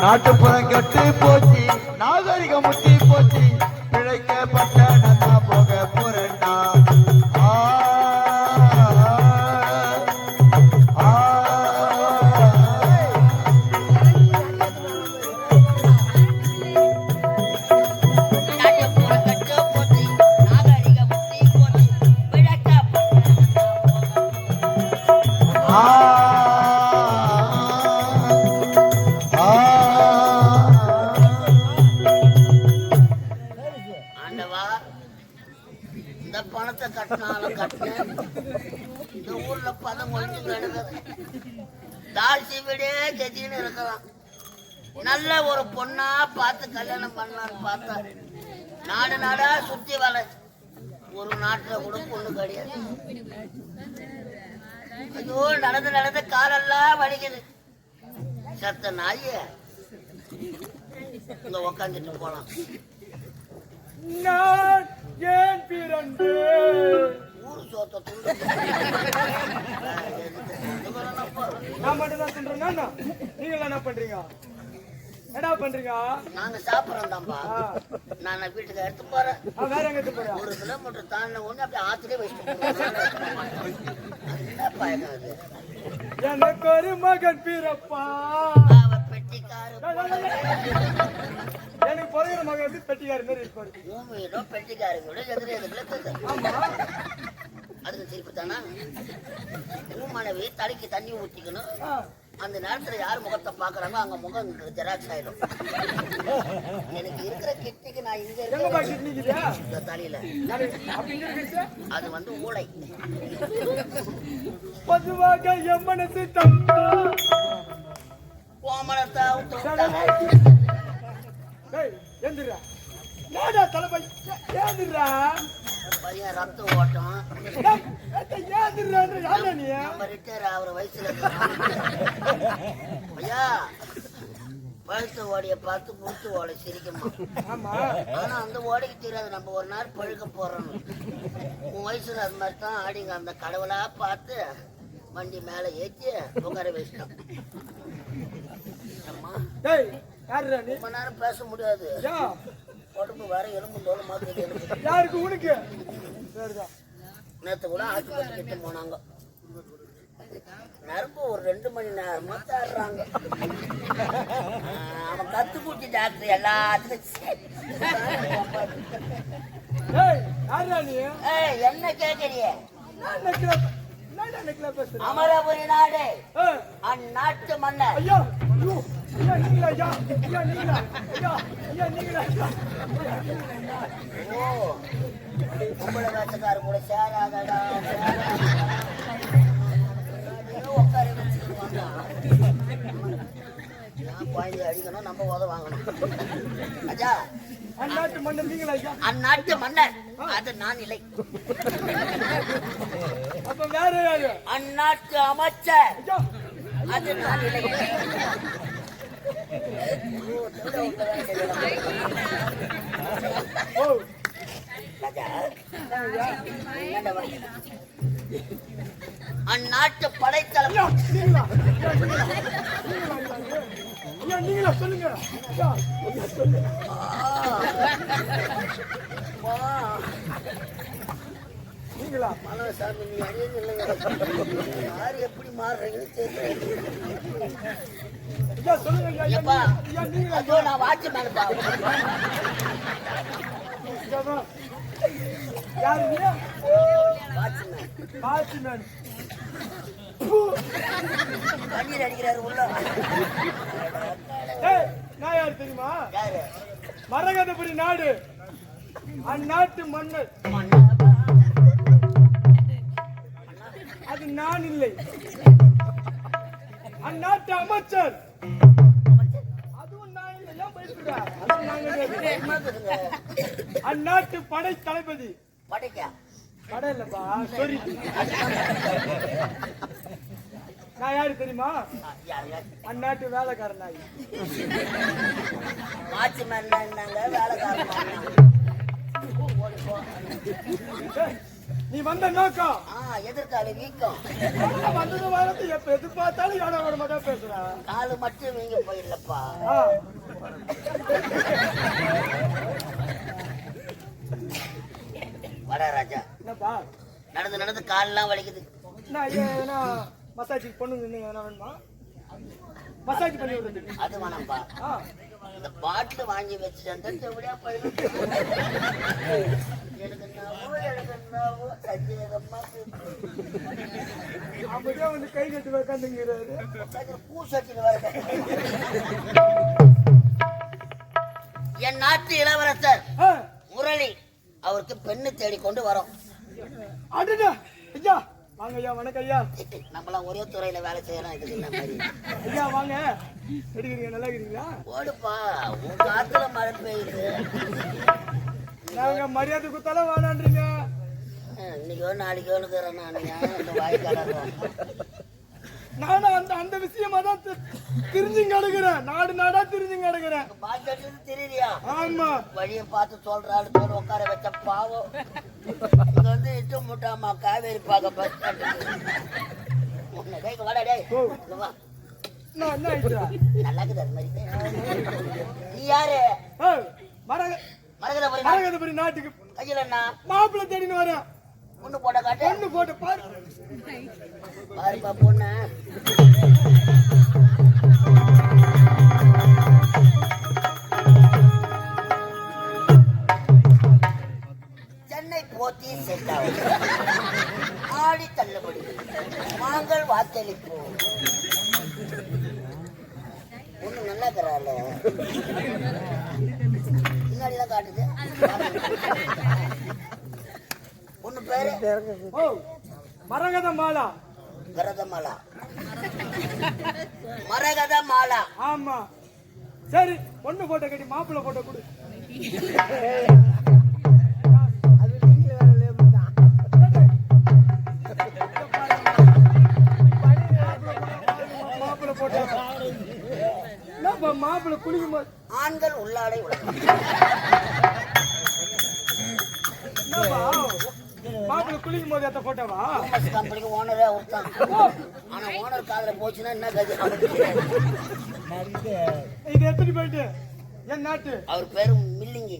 நாட்டுப்புறம் கெட்டு போச்சு நல்ல ஒரு பொண்ணா பார்த்து கல்யாணம் பண்ணலான்னு பார்த்தா நாடு நாடா சுத்தி வர ஒரு நாட்டுல கூட பொண்ணு கிடையாது. ஐயோ நடந்து நடந்து காலெல்லாம் வலிக்குது. செத்த நாயே. இங்க உக்காந்துட்டு போலாம். நான் ஏன் பிறந்தேன்? ஊரு சோத்த துண்டு. நான் மட்டும் தான் சொல்றேன்னா நீங்க என்ன பண்றீங்க? என்ன பண்றீங்க? நாங்க சாப்பிடுறோம் தான்பா நான் வீட்டுக்கு எடுத்து போறேன். வேற எங்க எடுத்து போறியா ஒரு கிலோமீட்டர் தாண்டின ஒண்ணு அப்படியே ஆத்துலயே வச்சுட்டு போறேன். எனக்கு ஒரு மகன் பெட்டிக்காரு. எனக்கு பிறகுற மகன் வந்து பெட்டிக்கார மாதிரி இருப்பாரு பூமியிலோ பெட்டிக்காரு கூட எதிரே அதுக்கு திருப்பி தானா? பூ மனைவி தலைக்கு தண்ணி ஊத்திக்கணும். ஆ, அந்த நேரத்துல யார் முகத்தை பாக்குறாங்க அங்க முகம் ஜெராக்ஸ் ஆயிடும். எனக்கு இருக்கிற கிட்னிக்கு நான் இங்க எங்க இருக்க பாக்கெட் நிக்குதா இந்த தலையில. அது வந்து ஊளை பொதுவாக என் மனசு தம்பா கோமலத்தை எந்திரா தலைமை ஏந்திரா. பையன் ரத்த ஓட்டம் நம்ம ரிட்டையர் ஆகுற வயசுல. ஐயா பழுத்த ஓடைய பார்த்து முத்து ஓடை சிரிக்குமா ஆனா அந்த ஓடைக்கு தெரியாது நம்ம ஒரு நாள் பழுக்க போறோம் உன் வயசுல அது மாதிரி தான் ஆடிங்க அந்த கடவுளா பார்த்து வண்டி மேல ஏத்தி உட்கார வச்சிட்டோம் ரொம்ப நேரம் பேச முடியாது உடம்பு வேற எலும்பு தோல் மாதிரி யாருக்கு உனக்கு சரிதான் நேத்து கூட ஆஸ்பத்திரி கிட்ட போனாங்க. நரம்பு ஒரு ரெண்டு மணி நேரமா தர்றாங்க அவன் கத்து குட்டி டாக்டர் எல்லாத்துக்கும் என்ன கேக்குறிய அமரபுரி நாடு. அந்நாட்டு மன்னர். ஐயா ஐயோ ஐயா நீங்களா ஐயா? ஐயா நீங்களா? ஐயா ஐயா நீங்களா ஐயா? ஓ உங்களை வேட்டக்கார கூட சேராதடா. உட்கார குழந்தைய அடிக்கணும் நம்ம உத வாங்கணும். அஜா. அந்நாட்டு மன்னன் நீங்களா அந்நாட்டு மன்னர். அது நான் இல்லை. அந்நாட்டு அமைச்சர். அது நான். அந்நாட்டு நீங்களா? சொல்லுங்க. ஐயா சொல்லுங்க. அழிய இல்லைங்க. யார் எப்படி மாறுறீங்கன்னு தெரியல. சொல்லுங்க ஐயா நான் வாட்ச்மேனுப்பா ஐயா யாரு வாட்ச்மேன் வாட்ச்மேன் தண்ணீர் அடிக்கிறாரு உள்ள நான் யார் தெரியுமா? யாரு? மரகதபுரி நாடு. அந்நாட்டு மன்னர். அது நான் இல்லை. அந்நாட்டு அமைச்சர்? அந்நாட்டு படை தளபதி. நான் யாரு தெரியுமா? அந்நாட்டு வேலைக்காரன் நாய் வேலைக்காரன்? நீ வந்த நோக்கம். எதிர்கால வீக்கம் நான் வந்தது வாரத்து எப்ப எது பார்த்தாலும் யானை வர மாட்டா பேசுறா. காலு மட்டும் வீங்க போயிடலப்பா. வட ராஜா. என்னப்பா? நடந்து நடந்து காலெல்லாம் வலிக்குது. நான் மசாஜ் பொண்ணுங்க எதனா வேணுமா? மசாஜ் பண்ணி விடுறது. அது வேணாம்ப்பா. இந்த பாட்டில் வாங்கி வச்சுட்டு அந்த செவடியா போயிடும். அப்படியே வந்து கை கட்டி உட்காந்துங்கிறாரு பூ சட்டின்னு வர என் நாட்டு இளவரசர் முரளி அவருக்கு பெண்ணு தேடி கொண்டு வரோம். ஐயா வாங்க ஐயா வணக்கம் ஐயா. நம்மளாம் ஒரே துறையில வேலை செய்யலாம் இதுக்கு ஐயா வாங்க. எடுக்கிறீங்க நல்லா இருக்கிறீங்களா ஓடுப்பா உங்க ஆத்துல மழை பெய்யுது. நாங்க மரியாதை குத்தாலும் வேணான்றீங்க. இன்னைக்கோ நாளைக்கோ இருக்கிறேன் நான். வாய் கலர்றோம் நானும் அந்த அந்த விஷயமா தான் தி- திரிஞ்சுங்க அடுக்கிறேன் நாடு நாடா திரிஞ்சுங்க அடுக்கிறேன் பாட்டு தெரியலையா ஆமா. வழியை பார்த்து சொல்றாரு பேர் உட்கார வச்ச பாவம். இங்க வந்து இட்டு முட்டாமா காவேரி பார்க்க பஸ் ஸ்டாண்டு வாடா டேய். வா. நல்லா இருக்குது அது மாதிரி. நீ யாரு? போறீங்க மரகதபுரி நாட்டுக்கு கையில் என்ன? மாப்பிள்ளை தேடின்னு வரேன் பொண்ணு போட்ட காட்டு. பொண்ணு போட்டு பாரு. பாருப்பா பொண்ணு. பொண்ணு பேரு ஓ மரகத மாலா மரகத மாலா ஆமா. சரி பொண்ணு போட்டோ கட்டி மாப்பிள்ளை போட்டோ கொடு. மாப்பிள்ளை குளிக்கும் போது? ஆண்கள் உள்ளாடை உலகம். மாப்பிள்ளை குளிக்கும் போது எத்த போட்டோவா கம்பெனிக்கு ஓனரே ஒருத்தான். ஆனா ஓனர் காதுல போச்சுன்னா என்ன கதி? இது எடுத்துட்டு போயிட்டு என் நாட்டு? அவர் பேரு மில்லிங்கி.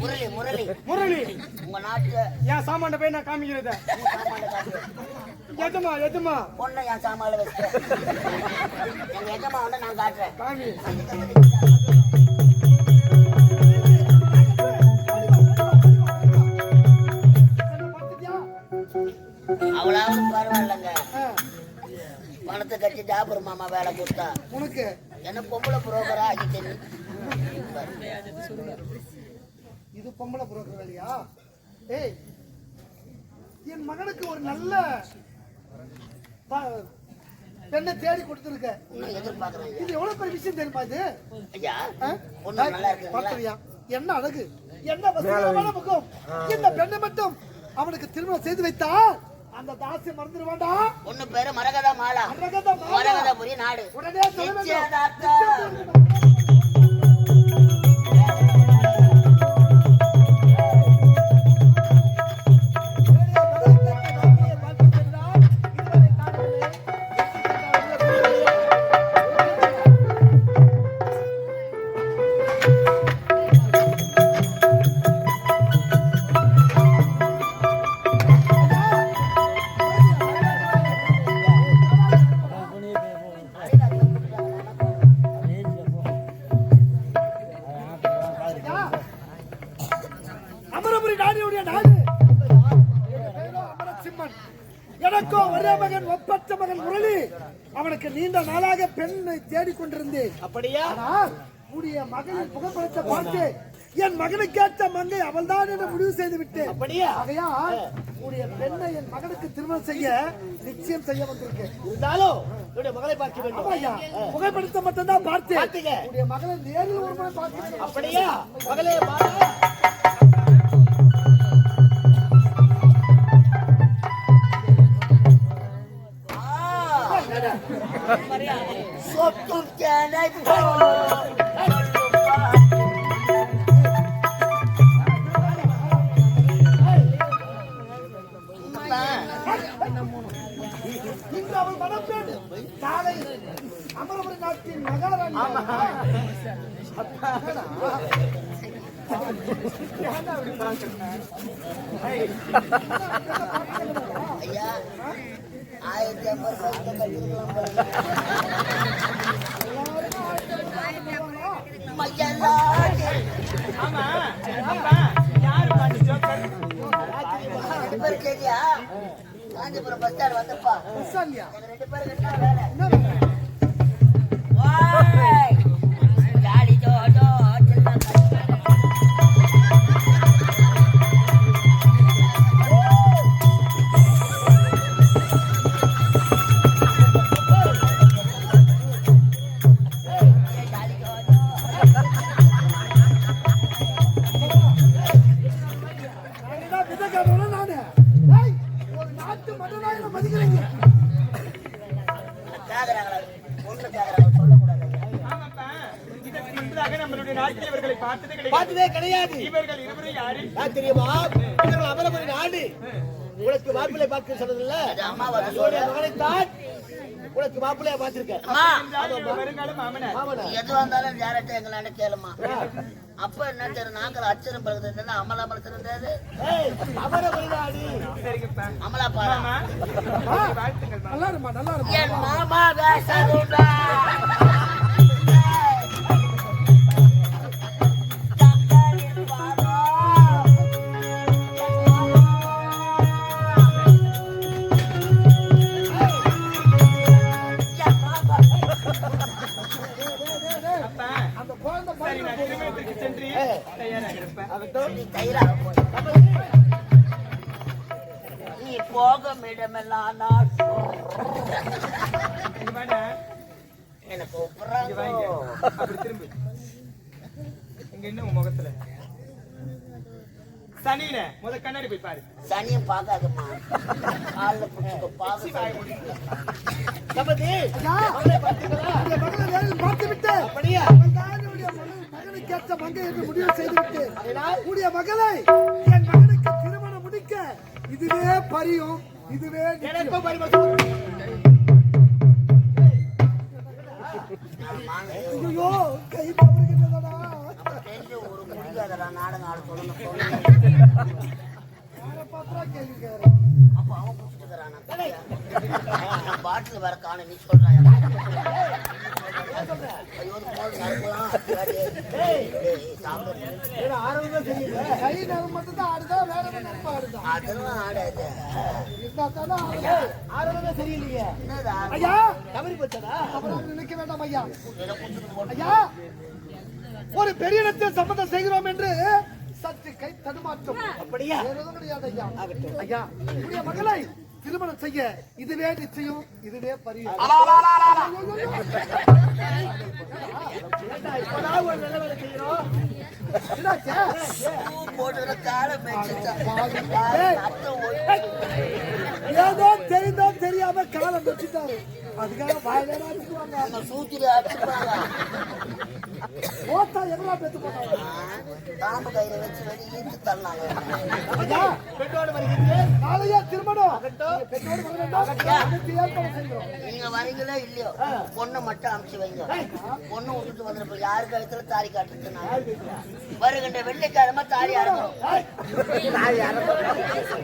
முரளி முரளி. முரளி. உங்க நாட்டு என் சாமான்ட போய் நான் காமிக்கிறத? எதுமா எதுமா பொண்ணை என் சாமான்ல வச்சு எங்க எஜமா வந்து நான் காட்டுறேன். காமி. அவளாவது பரவாயில்லைங்க. பணத்தை கட்டி ஜாபர் மாமா வேலை கொடுத்தா. உனக்கு? என்ன பொம்பளை புரோக்கரா ஆகிட்டு இது பொம்பளை புரோக்கர் வேலையா? ஏய் என் மகனுக்கு ஒரு நல்ல ப- பெண்ணை தேடி கொடுத்துருக்க. இது எவ்வளவு பெரிய விஷயம் தெரியுமா இது? பார்க்கறியா? என்ன அழகு? என்ன வசீகரமான முகம் இந்த பெண்ணை மட்டும் அவனுக்கு திருமணம் செய்து வைத்தால் அந்த தாசியை மறந்துட வேண்டாம் பொண்ணு பேரு மரகத மாலா மரகத மாலா. மரகதபுரி நாடு உடனே. நிச்சயதார்த்தம். பெண்ணை தேடிக் கொண்டிருந்தேன் அப்படியா உடைய மகனின் புகைப்படத்தை பார்த்து என் மகனுக்கேற்ற மங்கை அவள்தான் என்று முடிவு செய்து விட்டேன் அப்படியா? ஆகையால் உடைய பெண்ணை என் மகனுக்கு திருமணம் செய்ய நிச்சயம் செய்ய வந்திருக்கேன். இருந்தாலும் என்னுடைய மகளை பார்க்க வேண்டும். ஆமாய்யா, புகைப்படத்தை மட்டும்தான் பார்த்தேன். பார்த்தீங்க? உடைய மகனை நேரில் ஒரு முறை பார்க்கிறேன் அப்படியா? மகளே ஒத்தும் கிடைக்கும் ஆயிரத்தி ஐம்பது கட்டிருக்கலாம் காஞ்சிபுரம் பஸ் ஸ்டாண்ட் வந்தப்பா ரெண்டு பேருக்கு என்ன வேலை கிடையாது. இவர்கள் இருவரும் யாரு? தெரியுமா? இவர்கள் அமரபுரி நாடு உனக்கு மாப்பிள்ளை பார்க்க சொன்னதில்ல? என்னுடைய மகனைத்தான் உனக்கு மாப்பிள்ளையா பார்த்திருக்கேன். எதுவா இருந்தாலும் டேரக்டா எங்களாண்ட கேளுமா அப்ப என்ன தெரியும் நாங்கள் அச்சரம் பழகுது அமலா சரிங்கப்பா. அமலா பாடா. நல்லா இருமா, நல்லா இருமா. என் மாமா வேசதுண்டா நீ போகும் இடமெல்லாம் நான். எனக்கு அப்படி திரும்பு. இங்க என்ன முகத்துல? சனியில முத கண்ணாடி போய் பாரு. சனியும் பார்க்காதம்மா. காலில் பிடிச்சிக்கோ வாயை. தம்பதி பார்த்து விட்டு? அப்படியா? ஏற்ற மங்கை என்று முடிவு செய்து விட்டு உடைய மகளை என் மகனுக்கு திருமணம் முடிக்க இதுவே பரியும் இதுவே ஐயோ கை தவறுகின்றதடா. ஒரு முடியாதடா நாடகம் பார்த்தா கேள்வி கேட்கிறேன். அப்ப அவன் குடிச்சிட்டு பாட்டில் வர காண நீ வேற ஆடுதா அதெல்லாம் ஆடாது என்னடா ஐயா. தவறி போச்சதா அப்புறம் நினைக்க வேண்டாம் ஐயா ஐயா ஒரு பெரிய சம்மதம் செய்கிறோம் என்று சற்று கை தடுமாற்றம் அப்படியா வேற கிடையாது ஐயா ஐயா மகளை திருமணம் செய்ய இதுவே நிச்சயம் இதுவே பரியும் இப்பதான் ஒரு நல்ல வேலை செய்யறோம் பூ போட்டுக்கிற காலை மேய்ச்சிட்டான். ஏய். ரத்தம் ஒழுகுது. ஏதோ தெரிந்தோ தெரியாம காலம் வச்சுட்டாரு அதுக்காக வாயிலே அடிச்சுவாங்க நம்ம சூத்தில எவ்வளோ பெத்து போட்டாங்க பாம்பு கயிறை வச்சு பெற்றோடு நாளையா திருமணம். பெற்றோடு வர ஏற்பாடு செய்கிறோம் நீங்க வரீங்களோ இல்லையோ பொண்ணை மட்டும் அமுச்சு வைங்க. பொண்ணு விட்டுட்டு வந்துருப்ப யாரு கழுத்துல தாலி காட்டுறது வருகின்ற வெள்ளிக்கிழமை தாலி அறுக்கிறோம்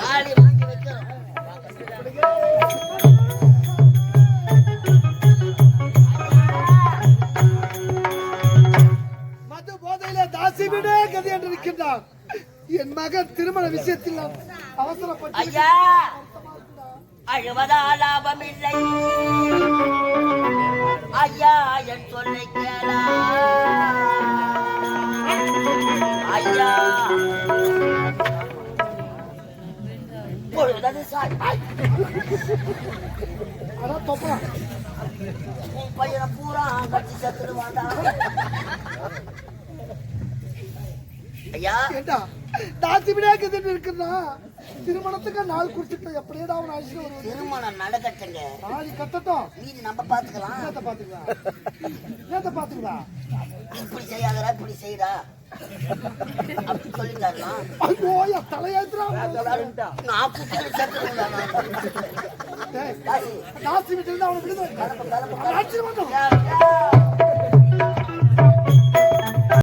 தாலி வாங்கி வைக்கிறோம் போதையிலே தாசி விடே கதி என்று இருக்கின்றான் என் மகன் திருமண விஷயத்தில் அவசரப்பட்டு ஐயா அழுவதா லாபம் இல்லை ஐயா என் சொல்லை கேளா ஐயா. பொழுதது சாய். அதான் தொப்பலாம் உன் பையனை பூரா கட்டி செத்துடுவாண்டா ஐயா. ஏண்டா? தாசி விடே கதி என்று இருக்கின்றான் திருமணத்துக்கு நாள் குறிச்சிட்டு எப்படியேடா அவன் அழைச்சிட்டு வருவது திருமணம் நடக்கட்டுங்க. நாளை கட்டட்டும். மீதி நம்ம பாத்துக்கலாம் என்னத்த பாத்துக்கலாம் என்னத்த பாத்துக்கலாம் இப்படி செய்யாதடா இப்படி செய்யடா அப்படி சொல்லிட்டாருன்னா ஐயோ தலையேத்துறா நான் குத்திட்டு காசு விட்டு அவனை விடுதலை